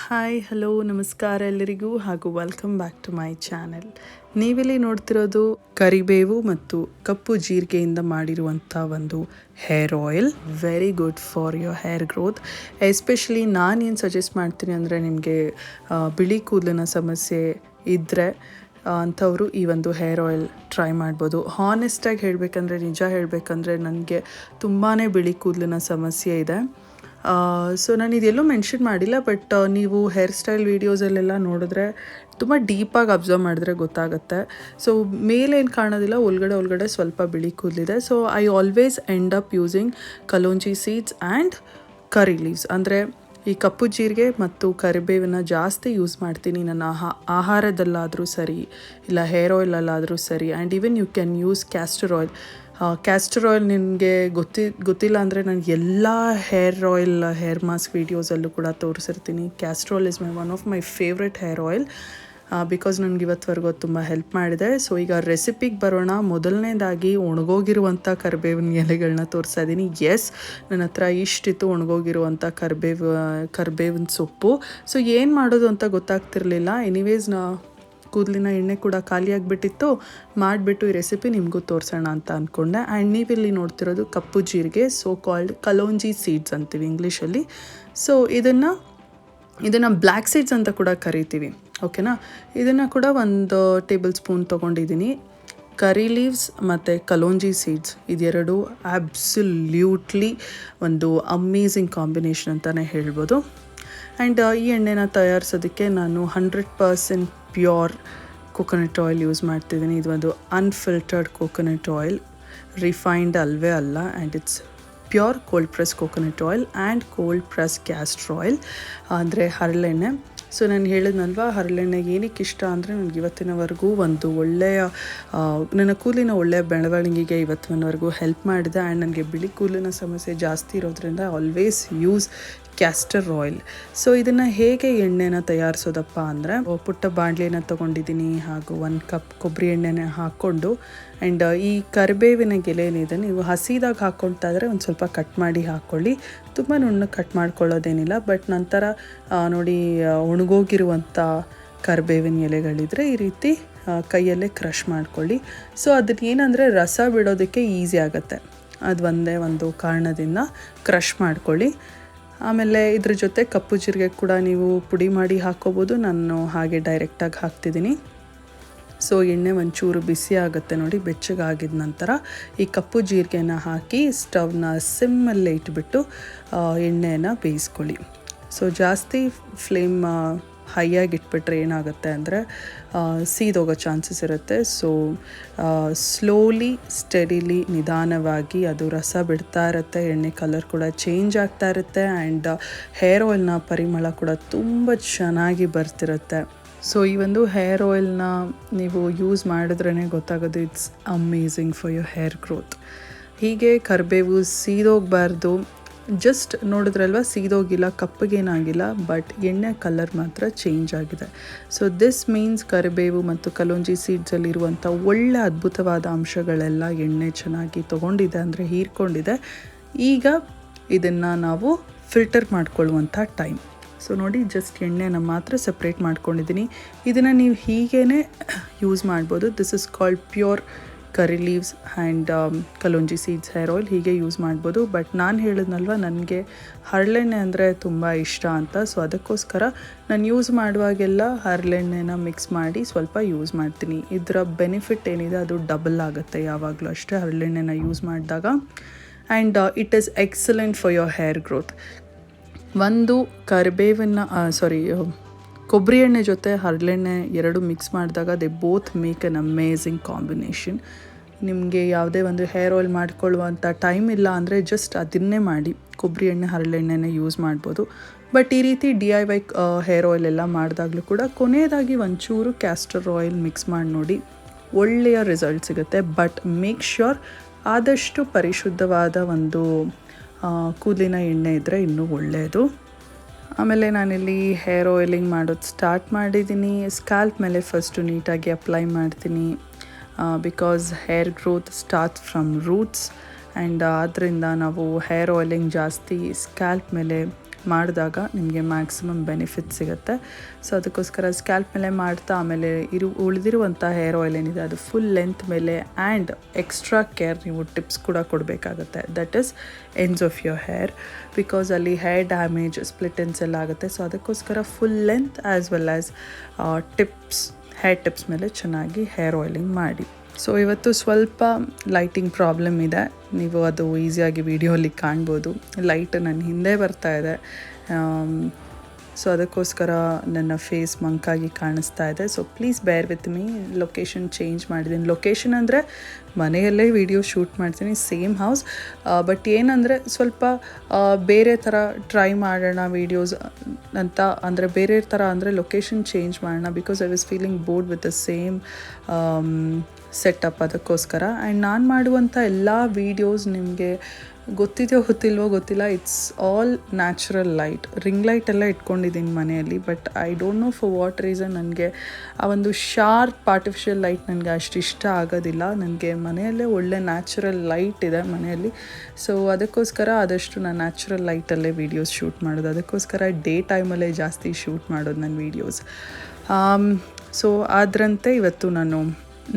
Hi hello ನಮಸ್ಕಾರ ಎಲ್ಲರಿಗೂ ಹಾಗೂ welcome back to my channel ನೀವಿಲ್ಲಿ ನೋಡ್ತಿರೋದು ಕರಿಬೇವು ಮತ್ತು ಕಪ್ಪು ಜೀರಿಗೆಯಿಂದ ಮಾಡಿರುವಂಥ ಒಂದು hair oil very good for your hair growth especially ನಾನೇನು ಸಜೆಸ್ಟ್ ಮಾಡ್ತೀನಿ ಅಂದರೆ ನಿಮಗೆ ಬಿಳಿ ಕೂದಲಿನ ಸಮಸ್ಯೆ ಇದ್ದರೆ ಅಂಥವರು ಈ ಒಂದು ಹೇರ್ ಆಯಿಲ್ ಟ್ರೈ ಮಾಡ್ಬೋದು. ಹಾನೆಸ್ಟಾಗಿ ಹೇಳಬೇಕಂದ್ರೆ, ನಿಜ ಹೇಳಬೇಕಂದ್ರೆ ನನಗೆ ತುಂಬಾ ಬಿಳಿ ಕೂದಲಿನ ಸಮಸ್ಯೆ ಇದೆ. ಸೊ ನಾನು ಇದೆಲ್ಲೂ ಮೆನ್ಷನ್ ಮಾಡಿಲ್ಲ ಬಟ್ ನೀವು ಹೇರ್ ಸ್ಟೈಲ್ ವೀಡಿಯೋಸಲ್ಲೆಲ್ಲ ನೋಡಿದ್ರೆ ತುಂಬ ಡೀಪಾಗಿ ಅಬ್ಸರ್ವ್ ಮಾಡಿದ್ರೆ ಗೊತ್ತಾಗುತ್ತೆ. ಸೊ ಮೇಲೇನು ಕಾಣೋದಿಲ್ಲ, ಒಳಗಡೆ ಒಳಗಡೆ ಸ್ವಲ್ಪ ಬಿಳಿ ಕೂದಲಿದೆ. So I always end up using kalonji seeds and curry leaves ಅಂದರೆ ಈ ಕಪ್ಪು ಜೀರಿಗೆ ಮತ್ತು ಕರಿಬೇವನ್ನು ಜಾಸ್ತಿ ಯೂಸ್ ಮಾಡ್ತೀನಿ ನನ್ನ ಆಹಾ, ಆಹಾರದಲ್ಲಾದರೂ ಸರಿ, ಇಲ್ಲ ಹೇರ್ ಆಯಿಲಲ್ಲಾದರೂ ಸರಿ and even you can use castor oil castor oil ನಿನಗೆ ಗೊತ್ತಿ, ಗೊತ್ತಿಲ್ಲ ಅಂದರೆ ನಾನು ಎಲ್ಲ ಹೇರ್ ಆಯಿಲ್ ಹೇರ್ ಮಾಸ್ಕ್ ವೀಡಿಯೋಸಲ್ಲೂ ಕೂಡ ತೋರಿಸಿರ್ತೀನಿ. Castor oil is my one of my favourite hair oil because ನನಗೆ ಇವತ್ತುವರೆಗೂ ಅದು ತುಂಬ ಹೆಲ್ಪ್ ಮಾಡಿದೆ. ಸೊ ಈಗ ರೆಸಿಪಿಗೆ ಬರೋಣ. ಮೊದಲನೇದಾಗಿ ಒಣಗೋಗಿರುವಂಥ ಕರಿಬೇವಿನ ಎಲೆಗಳನ್ನ ತೋರಿಸ್ತಾ ಇದ್ದೀನಿ ಎಸ್ ನನ್ನ ಹತ್ರ ಇಷ್ಟಿತ್ತು ಒಣಗೋಗಿರುವಂಥ ಕರಿಬೇವು, ಕರಿಬೇವಿನ ಸೊಪ್ಪು. ಸೊ ಏನು ಮಾಡೋದು ಅಂತ ಗೊತ್ತಾಗ್ತಿರ್ಲಿಲ್ಲ. ಎನಿವೇಸ್ ನಾ ಕೂದಲಿನ ಎಣ್ಣೆ ಕೂಡ ಖಾಲಿಯಾಗಿಬಿಟ್ಟಿತ್ತು ಮಾಡಿಬಿಟ್ಟು ಈ ರೆಸಿಪಿ ನಿಮಗೂ ತೋರಿಸೋಣ ಅಂತ ಅಂದ್ಕೊಂಡೆ ಆ್ಯಂಡ್ ನೀವಿಲ್ಲಿ ನೋಡ್ತಿರೋದು ಕಪ್ಪು ಜೀರಿಗೆ ಸೋ ಕಾಲ್ಡ್ ಕಲೋಂಜಿ ಸೀಡ್ಸ್ ಅಂತೀವಿ ಇಂಗ್ಲೀಷಲ್ಲಿ. ಸೊ ಇದನ್ನು ಇದನ್ನು ಬ್ಲ್ಯಾಕ್ ಸೀಡ್ಸ್ ಅಂತ ಕೂಡ ಕರಿತೀವಿ. ಓಕೆನಾ ಇದನ್ನು ಕೂಡ ಒಂದು ಟೇಬಲ್ ಸ್ಪೂನ್ ತೊಗೊಂಡಿದ್ದೀನಿ. ಕರಿ ಲೀವ್ಸ್ ಮತ್ತು ಕಲೋಂಜಿ ಸೀಡ್ಸ್ ಇದೆರಡು ಆಬ್ಸಲ್ಯೂಟ್ಲಿ ಒಂದು ಅಮೇಝಿಂಗ್ ಕಾಂಬಿನೇಷನ್ ಅಂತಲೇ ಹೇಳ್ಬೋದು. ಆ್ಯಂಡ್ ಈ ಎಣ್ಣೆನ ತಯಾರಿಸೋದಕ್ಕೆ ನಾನು hundred percent pure coconut oil use ಮಾಡ್ತಿದ್ದೀನಿ. ಇದು ಒಂದು ಅನ್ಫಿಲ್ಟರ್ಡ್ ಕೊಕೊನಟ್ ಆಯಿಲ್ ರಿಫೈನ್ಡ್ ಅಲ್ವೇ ಅಲ್ಲ and it's pure cold press coconut oil and cold press castor oil ಅಂದರೆ ಹರಳೆಣ್ಣೆ ಸೊ ನಾನು ಹೇಳಿದ್ನಲ್ವ ಹರಳೆಣ್ಣೆಗೆ ಏನಕ್ಕೆ ಇಷ್ಟ ಅಂದರೆ ನನಗೆ ಇವತ್ತಿನವರೆಗೂ ಒಂದು ಒಳ್ಳೆಯ ನನ್ನ ಕೂಲಿನ ಒಳ್ಳೆಯ ಬೆಳವಣಿಗೆಗೆ ಇವತ್ತಿನವರೆಗೂ ಹೆಲ್ಪ್ ಮಾಡಿದೆ. ಆ್ಯಂಡ್ ನನಗೆ ಬಿಳಿ ಕೂಲಿನ ಸಮಸ್ಯೆ ಜಾಸ್ತಿ ಇರೋದ್ರಿಂದ always use castor oil so ಇದನ್ನು ಹೇಗೆ ಎಣ್ಣೆನ ತಯಾರಿಸೋದಪ್ಪ ಅಂದರೆ ಪುಟ್ಟ ಬಾಣಲೆನ ತೊಗೊಂಡಿದ್ದೀನಿ ಹಾಗೂ ಒಂದು ಕಪ್ ಕೊಬ್ಬರಿ ಎಣ್ಣೆನ ಹಾಕ್ಕೊಂಡು ಆ್ಯಂಡ್ ಈ ಕರಿಬೇವಿನ ಗೆಲೆ ಏನಿದೆ, ನೀವು ಹಸಿದಾಗ ಹಾಕ್ಕೊಳ್ತಾ ಇದ್ರೆ ಒಂದು ಸ್ವಲ್ಪ ಕಟ್ ಮಾಡಿ ಹಾಕ್ಕೊಳ್ಳಿ ತುಂಬ ನುಣ್ಣಗೆ ಕಟ್ ಮಾಡ್ಕೊಳ್ಳೋದೇನಿಲ್ಲ ಬಟ್ ನಂತರ ನೋಡಿ ಒಣಗೋಗಿರುವಂಥ ಕರಿಬೇವಿನ ಎಲೆಗಳಿದ್ರೆ ಈ ರೀತಿ ಕೈಯಲ್ಲೇ ಕ್ರಷ್ ಮಾಡ್ಕೊಳ್ಳಿ. ಸೊ ಅದನ್ನ ಏನಂದರೆ ರಸ ಬಿಡೋದಕ್ಕೆ ಈಸಿ ಆಗುತ್ತೆ. ಅದು ಒಂದೇ ಒಂದು ಕಾರಣದಿಂದ ಕ್ರಷ್ ಮಾಡ್ಕೊಳ್ಳಿ. ಆಮೇಲೆ ಇದ್ರ ಜೊತೆ ಕಪ್ಪು ಜೀರಿಗೆ ಕೂಡ ನೀವು ಪುಡಿ ಮಾಡಿ ಹಾಕ್ಕೋಬೋದು ನಾನು ಹಾಗೆ ಡೈರೆಕ್ಟಾಗಿ ಹಾಕ್ತಿದ್ದೀನಿ. ಸೊ ಎಣ್ಣೆ ಒಂಚೂರು ಬಿಸಿ ಆಗುತ್ತೆ ನೋಡಿ, ಬೆಚ್ಚಗಾಗಿದ ನಂತರ ಈ ಕಪ್ಪು ಜೀರಿಗೆನ ಹಾಕಿ ಸ್ಟವ್ನ ಸಿಮ್ಮಲ್ಲೇ ಇಟ್ಬಿಟ್ಟು ಎಣ್ಣೆನ ಬೇಯಿಸ್ಕೊಳ್ಳಿ. ಸೊ ಜಾಸ್ತಿ ಫ್ಲೇಮ್ ಹೈಯಾಗಿ ಇಟ್ಬಿಟ್ರೆ ಏನಾಗುತ್ತೆ ಅಂದರೆ ಸೀದೋಗೋ ಚಾನ್ಸಸ್ ಇರುತ್ತೆ. ಸೊ ಸ್ಲೋಲಿ ಸ್ಟಡಿಲಿ ನಿಧಾನವಾಗಿ ಅದು ರಸ ಬಿಡ್ತಾ ಇರುತ್ತೆ, ಎಣ್ಣೆ ಕಲರ್ ಕೂಡ ಚೇಂಜ್ ಆಗ್ತಾ ಇರುತ್ತೆ ಆ್ಯಂಡ್ ಹೇರ್ ಆಯಿಲ್ನ ಪರಿಮಳ ಕೂಡ ತುಂಬ ಚೆನ್ನಾಗಿ ಬರ್ತಿರುತ್ತೆ. ಸೊ ಈ ಒಂದು ಹೇರ್ ಆಯಿಲ್ನ ನೀವು ಯೂಸ್ ಮಾಡಿದ್ರೇ ಗೊತ್ತಾಗೋದು it's amazing for your hair growth ಹೀಗೆ ಕರಿಬೇವು ಸೀದೋಗಬಾರ್ದು. ಜಸ್ಟ್ ನೋಡಿದ್ರಲ್ವ, ಸೀದೋಗಿಲ್ಲ, ಕಪ್ಪಗೇನಾಗಿಲ್ಲ ಬಟ್ ಎಣ್ಣೆ ಕಲರ್ ಮಾತ್ರ ಚೇಂಜ್ ಆಗಿದೆ. ಸೊ ದಿಸ್ ಮೀನ್ಸ್ ಕರಿಬೇವು ಮತ್ತು ಕಲೋಂಜಿ ಸೀಡ್ಸಲ್ಲಿರುವಂಥ ಒಳ್ಳೆ ಅದ್ಭುತವಾದ ಅಂಶಗಳೆಲ್ಲ ಎಣ್ಣೆ ಚೆನ್ನಾಗಿ ತೊಗೊಂಡಿದೆ ಅಂದರೆ ಹೀರ್ಕೊಂಡಿದೆ. ಈಗ ಇದನ್ನು ನಾವು ಫಿಲ್ಟರ್ ಮಾಡ್ಕೊಳ್ಳುವಂಥ ಟೈಮ್ ಸೊ ನೋಡಿ ಜಸ್ಟ್ ಎಣ್ಣೆನ ಮಾತ್ರ ಸಪ್ರೇಟ್ ಮಾಡ್ಕೊಂಡಿದ್ದೀನಿ. ಇದನ್ನು ನೀವು ಹೀಗೇ ಯೂಸ್ ಮಾಡ್ಬೋದು. This is called pure curry leaves and kalonji seeds hair oil ಹೀಗೆ ಯೂಸ್ ಮಾಡ್ಬೋದು. ಬಟ್ ನಾನು ಹೇಳಿದ್ನಲ್ವ, ನನಗೆ ಹರಳೆಣ್ಣೆ ಅಂದರೆ ತುಂಬ ಇಷ್ಟ ಅಂತ. ಸೊ ಅದಕ್ಕೋಸ್ಕರ ನಾನು ಯೂಸ್ ಮಾಡುವಾಗೆಲ್ಲ ಹರಳೆಣ್ಣೆನ ಮಿಕ್ಸ್ ಮಾಡಿ ಸ್ವಲ್ಪ ಯೂಸ್ ಮಾಡ್ತೀನಿ. ಇದರ ಬೆನಿಫಿಟ್ ಏನಿದೆ, ಅದು ಡಬಲ್ ಆಗುತ್ತೆ ಯಾವಾಗಲೂ ಅಷ್ಟೇ ಹರಳೆಣ್ಣೆನ ಯೂಸ್ ಮಾಡಿದಾಗ. And it is excellent for your hair growth ಒಂದು ಕರಿಬೇವನ್ನು ಸಾರಿ ಕೊಬ್ಬರಿ ಎಣ್ಣೆ ಜೊತೆ ಹರಳೆಣ್ಣೆ ಎರಡು ಮಿಕ್ಸ್ ಮಾಡಿದಾಗ they both make an amazing combination ನಿಮಗೆ ಯಾವುದೇ ಒಂದು ಹೇರ್ ಆಯಿಲ್ ಮಾಡ್ಕೊಳ್ಳುವಂಥ ಟೈಮ್ ಇಲ್ಲ ಅಂದರೆ ಜಸ್ಟ್ ಅದನ್ನೇ ಮಾಡಿ ಕೊಬ್ಬರಿ ಎಣ್ಣೆ, ಹರಳೆಣ್ಣೆನೇ ಯೂಸ್ ಮಾಡ್ಬೋದು. ಬಟ್ ಈ ರೀತಿ D I Y hair oil ಎಲ್ಲ ಮಾಡಿದಾಗಲೂ ಕೂಡ ಕೊನೆಯದಾಗಿ ಒಂಚೂರು ಕ್ಯಾಸ್ಟರ್ ಆಯಿಲ್ ಮಿಕ್ಸ್ ಮಾಡಿ ನೋಡಿ ಒಳ್ಳೆಯ ರಿಸಲ್ಟ್ ಸಿಗುತ್ತೆ. ಬಟ್ ಮೇಕ್ ಶ್ಯೂರ್ ಆದಷ್ಟು ಪರಿಶುದ್ಧವಾದ ಒಂದು ಕೂದಲಿನ ಎಣ್ಣೆ ಇದ್ದರೆ ಇನ್ನೂ ಒಳ್ಳೆಯದು ಆಮೇಲೆ ನಾನಿಲ್ಲಿ ಹೇರ್ ಆಯಿಲಿಂಗ್ ಮಾಡೋದು ಸ್ಟಾರ್ಟ್ ಮಾಡಿದ್ದೀನಿ. ಸ್ಕ್ಯಾಲ್ಪ್ ಮೇಲೆ ಫಸ್ಟು ನೀಟಾಗಿ ಅಪ್ಲೈ ಮಾಡ್ತೀನಿ. Because hair growth start from roots and ಆದ್ದರಿಂದ ನಾವು ಹೇರ್ ಆಯಿಲಿಂಗ್ ಜಾಸ್ತಿ ಸ್ಕ್ಯಾಲ್ಪ್ ಮೇಲೆ ಮಾಡಿದಾಗ ನಿಮಗೆ ಮ್ಯಾಕ್ಸಿಮಮ್ ಬೆನಿಫಿಟ್ ಸಿಗುತ್ತೆ. ಸೊ ಅದಕ್ಕೋಸ್ಕರ ಸ್ಕ್ಯಾಲ್ಪ್ ಮೇಲೆ ಮಾಡ್ತಾ ಆಮೇಲೆ ಇರು, ಉಳಿದಿರುವಂಥ ಹೇರ್ ಆಯಿಲ್ ಏನಿದೆ, ಅದು ಫುಲ್ ಲೆಂತ್ ಮೇಲೆ ಆ್ಯಂಡ್ ಎಕ್ಸ್ಟ್ರಾ ಕೇರ್ ನೀವು ಟಿಪ್ಸ್ ಕೂಡ ಕೊಡಬೇಕಾಗತ್ತೆ. That is ends of your hair because ಅಲ್ಲಿ ಹೇರ್ ಡ್ಯಾಮೇಜ್ ಸ್ಪ್ಲಿಟನ್ಸ್ ಎಲ್ಲ ಆಗುತ್ತೆ. ಸೊ ಅದಕ್ಕೋಸ್ಕರ full length as well as tips hair tips ಮೇಲೆ ಚೆನ್ನಾಗಿ ಹೇರ್ ಆಯಿಲಿಂಗ್ ಮಾಡಿ. ಸೊ ಇವತ್ತು ಸ್ವಲ್ಪ ಲೈಟಿಂಗ್ ಪ್ರಾಬ್ಲಮ್ ಇದೆ. ನೀವು ಅದು ಈಸಿಯಾಗಿ ವಿಡಿಯೋಲಿ ಕಾಣ್ಬೋದು. ಲೈಟ್ ನನ್ನ ಹಿಂದೆ ಬರ್ತಾ ಇದೆ. ಸೊ ಅದಕ್ಕೋಸ್ಕರ ನನ್ನ ಫೇಸ್ ಮಂಕಾಗಿ ಕಾಣಿಸ್ತಾ ಇದೆ. So please bear with me location change ಮಾಡಿದ್ದೀನಿ. ಲೊಕೇಶನ್ ಅಂದರೆ ಮನೆಯಲ್ಲೇ ವಿಡಿಯೋ ಶೂಟ್ ಮಾಡ್ತೀನಿ ಸೇಮ್ ಹೌಸ್ ಬಟ್ ಏನಂದರೆ ಸ್ವಲ್ಪ ಬೇರೆ ಥರ ಟ್ರೈ ಮಾಡೋಣ ವೀಡಿಯೋಸ್ ಅಂತ, ಅಂದರೆ ಬೇರೆ ಥರ ಅಂದರೆ ಲೊಕೇಶನ್ ಚೇಂಜ್ ಮಾಡೋಣ because I was feeling bored with the same setup ಅದಕ್ಕೋಸ್ಕರ. ಆ್ಯಂಡ್ ನಾನು ಮಾಡುವಂಥ ಎಲ್ಲ ವೀಡಿಯೋಸ್ ನಿಮಗೆ ಗೊತ್ತಿದೆಯೋ ಗೊತ್ತಿಲ್ವೋ ಗೊತ್ತಿಲ್ಲ it's all natural light ring light ಎಲ್ಲ ಇಟ್ಕೊಂಡಿದ್ದೀನಿ ಮನೆಯಲ್ಲಿ but I don't know for what reason ನನಗೆ ಆ ಒಂದು ಶಾರ್ಪ್ ಆರ್ಟಿಫಿಷಿಯಲ್ ಲೈಟ್ ನನಗೆ ಅಷ್ಟು ಇಷ್ಟ ಆಗೋದಿಲ್ಲ. ನನಗೆ ಮನೆಯಲ್ಲೇ ಒಳ್ಳೆ ನ್ಯಾಚುರಲ್ ಲೈಟ್ ಇದೆ ಮನೆಯಲ್ಲಿ. ಸೊ ಅದಕ್ಕೋಸ್ಕರ ಆದಷ್ಟು ನಾನು ನ್ಯಾಚುರಲ್ ಲೈಟಲ್ಲೇ ವೀಡಿಯೋಸ್ ಶೂಟ್ ಮಾಡೋದು. ಅದಕ್ಕೋಸ್ಕರ ಡೇ ಟೈಮಲ್ಲೇ ಜಾಸ್ತಿ ಶೂಟ್ ಮಾಡೋದು ನನ್ನ ವೀಡಿಯೋಸ್ ಸೊ ಅದರಂತೆ ಇವತ್ತು ನಾನು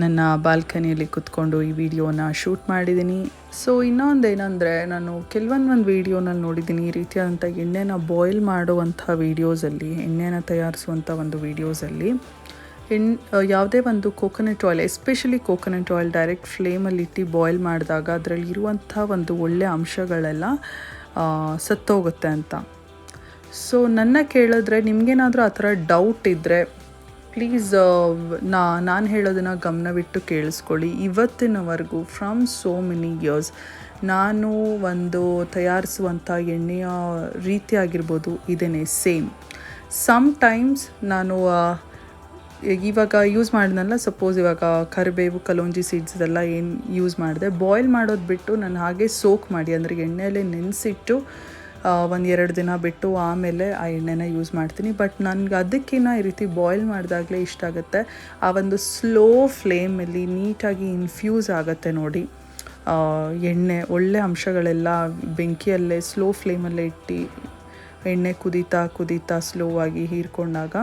ನನ್ನ ಬಾಲ್ಕನಿಯಲ್ಲಿ ಕುತ್ಕೊಂಡು ಈ ವಿಡಿಯೋನ ಶೂಟ್ ಮಾಡಿದ್ದೀನಿ. ಸೊ ಇನ್ನೊಂದು ಏನಂದರೆ, ನಾನು ಕೆಲವೊಂದು ಒಂದು ವೀಡಿಯೋನಲ್ಲಿ ನೋಡಿದ್ದೀನಿ. ಈ ರೀತಿಯಾದಂಥ ಎಣ್ಣೆನ ಬಾಯ್ಲ್ ಮಾಡುವಂಥ ವೀಡಿಯೋಸಲ್ಲಿ ಎಣ್ಣೆನ ತಯಾರಿಸುವಂಥ ಒಂದು ವೀಡಿಯೋಸಲ್ಲಿ ಎಣ್, ಯಾವುದೇ ಒಂದು coconut oil especially coconut oil direct ಫ್ಲೇಮಲ್ಲಿ ಇಟ್ಟು ಬಾಯ್ಲ್ ಮಾಡಿದಾಗ ಅದರಲ್ಲಿ ಇರುವಂಥ ಒಂದು ಒಳ್ಳೆಯ ಅಂಶಗಳೆಲ್ಲ ಸತ್ತೋಗುತ್ತೆ ಅಂತ. ಸೊ ನನ್ನ ಕೇಳಿದ್ರೆ ನಿಮಗೇನಾದರೂ ಆ ಥರ ಡೌಟ್ ಇದ್ದರೆ ಪ್ಲೀಸ್ ನಾ, ನಾನು ಹೇಳೋದನ್ನು ಗಮನವಿಟ್ಟು ಕೇಳಿಸ್ಕೊಳ್ಳಿ. ಇವತ್ತಿನವರೆಗೂ ಫ್ರಮ್ ಸೋ ಮೆನಿ ಇಯರ್ಸ್ ನಾನು ಒಂದು ತಯಾರಿಸುವಂಥ ಎಣ್ಣೆಯ ರೀತಿ ಆಗಿರ್ಬೋದು ಇದೇನೆ ಸೇಮ್ ಸಮ್ ಟೈಮ್ಸ್ ನಾನು ಇವಾಗ ಯೂಸ್ ಮಾಡಿದ್ನಲ್ಲ ಸಪೋಸ್ ಇವಾಗ ಕರಿಬೇವು, ಕಲೋಂಜಿ ಸೀಡ್ಸ್ ಎಲ್ಲ ಏನು ಯೂಸ್ ಮಾಡಿದೆ ಬಾಯ್ಲ್ ಮಾಡೋದು ಬಿಟ್ಟು ನಾನು ಹಾಗೆ ಸೋಕ್ ಮಾಡಿ, ಅಂದರೆ ಎಣ್ಣೆಯಲ್ಲೇ ನೆನೆಸಿಟ್ಟು ಒಂದು ಎರಡು ದಿನ ಬಿಟ್ಟು ಆಮೇಲೆ ಆ ಎಣ್ಣೆನ ಯೂಸ್ ಮಾಡ್ತೀನಿ. ಬಟ್ ನನಗೆ ಅದಕ್ಕಿಂತ ಈ ರೀತಿ ಬಾಯ್ಲ್ ಮಾಡಿದಾಗಲೇ ಇಷ್ಟ ಆಗುತ್ತೆ. ಆ ಒಂದು ಸ್ಲೋ ಫ್ಲೇಮಲ್ಲಿ ನೀಟಾಗಿ ಇನ್ಫ್ಯೂಸ್ ಆಗುತ್ತೆ ನೋಡಿ. ಎಣ್ಣೆ, ಒಳ್ಳೆ ಅಂಶಗಳೆಲ್ಲ ಬೆಂಕಿಯಲ್ಲೇ ಸ್ಲೋ ಫ್ಲೇಮಲ್ಲೇ ಇಟ್ಟು ಎಣ್ಣೆ ಕುದೀತಾ ಕುದೀತಾ ಸ್ಲೋ ಆಗಿ ಹೀರ್ಕೊಂಡಾಗ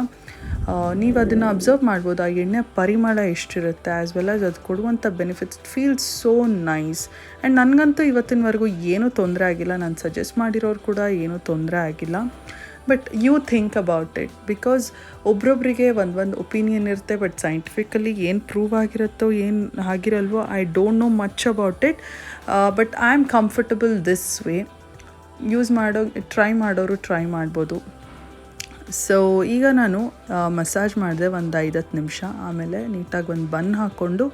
ನೀವು ಅದನ್ನು ಅಬ್ಸರ್ವ್ ಮಾಡ್ಬೋದು. ಆ ಎಣ್ಣೆ ಪರಿಮಳ ಎಷ್ಟಿರುತ್ತೆ ಆ್ಯಸ್ ವೆಲ್ ಆಸ್ ಅದು ಕೊಡುವಂಥ benefits feels so nice and ನನಗಂತೂ ಇವತ್ತಿನವರೆಗೂ ಏನೂ ತೊಂದರೆ ಆಗಿಲ್ಲ. ನಾನು ಸಜೆಸ್ಟ್ ಮಾಡಿರೋರು ಕೂಡ ಏನೂ ತೊಂದರೆ ಆಗಿಲ್ಲ. But you think about it because ಒಬ್ರೊಬ್ರಿಗೆ ಒಂದು ಒಂದು ಒಪಿನಿಯನ್ ಇರುತ್ತೆ ಬಟ್ ಸೈಂಟಿಫಿಕಲಿ ಏನು ಪ್ರೂವ್ ಆಗಿರುತ್ತೋ, ಏನು ಆಗಿರಲ್ವೋ I don't know much about it but I am comfortable this way use ಮಾಡೋ ಟ್ರೈ ಮಾಡೋರು ಟ್ರೈ ಮಾಡ್ಬೋದು. ಸೊ ಈಗ ನಾನು ಮಸಾಜ್ ಮಾಡಿದೆ ಒಂದು ಐದತ್ತು ನಿಮಿಷ. ಆಮೇಲೆ ನೀಟಾಗಿ ಒಂದು ಬನ್ ಹಾಕ್ಕೊಂಡು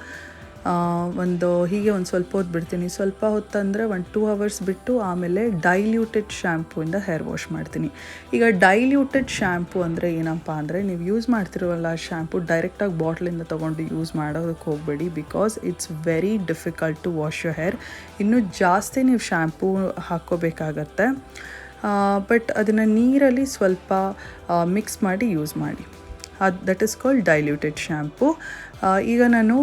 ಒಂದು ಹೀಗೆ ಒಂದು ಸ್ವಲ್ಪ ಹೊತ್ತು ಬಿಡ್ತೀನಿ. ಸ್ವಲ್ಪ ಹೊತ್ತಂದರೆ ಒಂದು ಟೂ ಅವರ್ಸ್ ಬಿಟ್ಟು ಆಮೇಲೆ ಡೈಲ್ಯೂಟೆಡ್ ಶ್ಯಾಂಪೂಯಿಂದ ಹೇರ್ ವಾಶ್ ಮಾಡ್ತೀನಿ. ಈಗ ಡೈಲ್ಯೂಟೆಡ್ ಶ್ಯಾಂಪು ಅಂದರೆ ಏನಪ್ಪ ಅಂದರೆ, ನೀವು ಯೂಸ್ ಮಾಡ್ತಿರೋಲ್ಲ ಶ್ಯಾಂಪು ಡೈರೆಕ್ಟಾಗಿ ಬಾಟ್ಲಿಂದ ತೊಗೊಂಡು ಯೂಸ್ ಮಾಡೋದಕ್ಕೆ ಹೋಗಬೇಡಿ because it's very difficult to wash your hair ಇನ್ನೂ ಜಾಸ್ತಿ ನೀವು ಶ್ಯಾಂಪೂ ಹಾಕ್ಕೋಬೇಕಾಗತ್ತೆ. ಬಟ್ ಅದನ್ನು ನೀರಲ್ಲಿ ಸ್ವಲ್ಪ ಮಿಕ್ಸ್ ಮಾಡಿ ಯೂಸ್ ಮಾಡಿ. ಅದು that is called diluted shampoo ಈಗ ನಾನು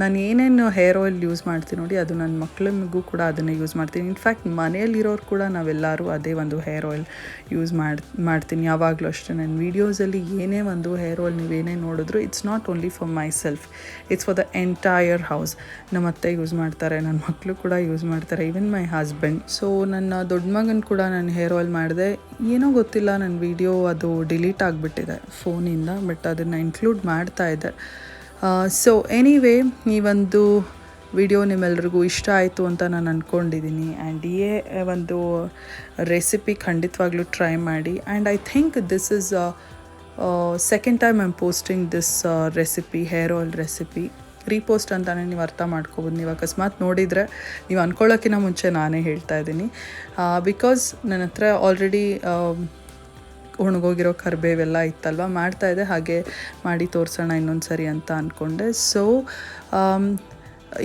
ನಾನು ಏನೇನು ಹೇರ್ ಆಯಿಲ್ ಯೂಸ್ ಮಾಡ್ತೀನಿ ನೋಡಿ, ಅದು ನನ್ನ ಮಕ್ಳಿಗೂ ಕೂಡ ಅದನ್ನೇ ಯೂಸ್ ಮಾಡ್ತೀನಿ. ಇನ್ಫ್ಯಾಕ್ಟ್ ಮನೆಯಲ್ಲಿರೋರು ಕೂಡ ನಾವೆಲ್ಲರೂ ಅದೇ ಒಂದು ಹೇರ್ ಆಯಿಲ್ ಯೂಸ್ ಮಾಡಿ, ಮಾಡ್ತೀನಿ. ಯಾವಾಗಲೂ ಅಷ್ಟೇ ನನ್ನ ವೀಡಿಯೋಸಲ್ಲಿ ಏನೇ ಒಂದು ಹೇರ್ ಆಯಿಲ್ ನೀವೇನೇ ನೋಡಿದ್ರು it's not only for myself it's for the entire house ನಮ್ಮ ಅತ್ತೆ ಯೂಸ್ ಮಾಡ್ತಾರೆ, ನನ್ನ ಮಕ್ಕಳು ಕೂಡ ಯೂಸ್ ಮಾಡ್ತಾರೆ ಈವನ್ ಮೈ ಹಸ್ಬೆಂಡ್ ಸೊ ನನ್ನ ದೊಡ್ಡ ಮಗನ ಕೂಡ ನಾನು ಹೇರ್ ಆಯಿಲ್ ಮಾಡಿದೆ. ಏನೋ ಗೊತ್ತಿಲ್ಲ, ನನ್ನ ವೀಡಿಯೋ ಅದು ಡಿಲೀಟ್ ಆಗಿಬಿಟ್ಟಿದೆ ಫೋನಿಂದ ಬಟ್ ಅದನ್ನು ಇನ್ಕ್ಲೂಡ್ ಮಾಡ್ತಾ ಇದ್ದೆ. ಸೊ ಎನಿವೇ ಈ ಒಂದು ವಿಡಿಯೋ ನಿಮ್ಮೆಲ್ರಿಗೂ ಇಷ್ಟ ಆಯಿತು ಅಂತ ನಾನು ಅಂದ್ಕೊಂಡಿದ್ದೀನಿ ಆ್ಯಂಡ್ ಈ ಒಂದು ರೆಸಿಪಿ ಖಂಡಿತವಾಗ್ಲೂ ಟ್ರೈ ಮಾಡಿ. And I think this is second time I'm posting this recipe hair oil recipe repost ಅಂತಲೇ ನೀವು ಅರ್ಥ ಮಾಡ್ಕೋಬೋದು. ನೀವು ಅಕಸ್ಮಾತ್ ನೋಡಿದರೆ ನೀವು ಅಂದ್ಕೊಳ್ಳೋಕ್ಕಿಂತ ಮುಂಚೆ ನಾನೇ ಹೇಳ್ತಾ ಇದ್ದೀನಿ. ಬಿಕಾಸ್ ನನ್ನ ಹತ್ರ ಆಲ್ರೆಡಿ ಒಣಗೋಗಿರೋ ಕರ್ಬೇವೆಲ್ಲ ಇತ್ತಲ್ವ? ಇದೆ ಹಾಗೆ ಮಾಡಿ ತೋರಿಸೋಣ ಇನ್ನೊಂದು ಸರಿ ಅಂತ ಅಂದ್ಕೊಂಡೆ ಸೊ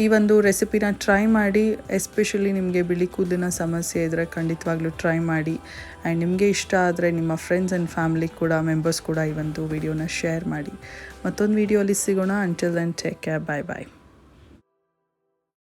ಈ ಒಂದು ರೆಸಿಪಿನ ಟ್ರೈ ಮಾಡಿ ಎಸ್ಪೆಷಲಿ ನಿಮಗೆ ಬಿಳಿ ಕೂದಲಿನ ಸಮಸ್ಯೆ ಇದ್ದರೆ ಖಂಡಿತವಾಗ್ಲೂ ಟ್ರೈ ಮಾಡಿ. ಆ್ಯಂಡ್ ನಿಮಗೆ ಇಷ್ಟ ಆದರೆ ನಿಮ್ಮ ಫ್ರೆಂಡ್ಸ್ ಆ್ಯಂಡ್ ಫ್ಯಾಮಿಲಿ ಕೂಡ ಮೆಂಬರ್ಸ್ ಕೂಡ ಈ ಒಂದು ವಿಡಿಯೋನ ಶೇರ್ ಮಾಡಿ. ಮತ್ತೊಂದು ವಿಡಿಯೋಲಿ ಸಿಗೋಣ. Until then take care bye bye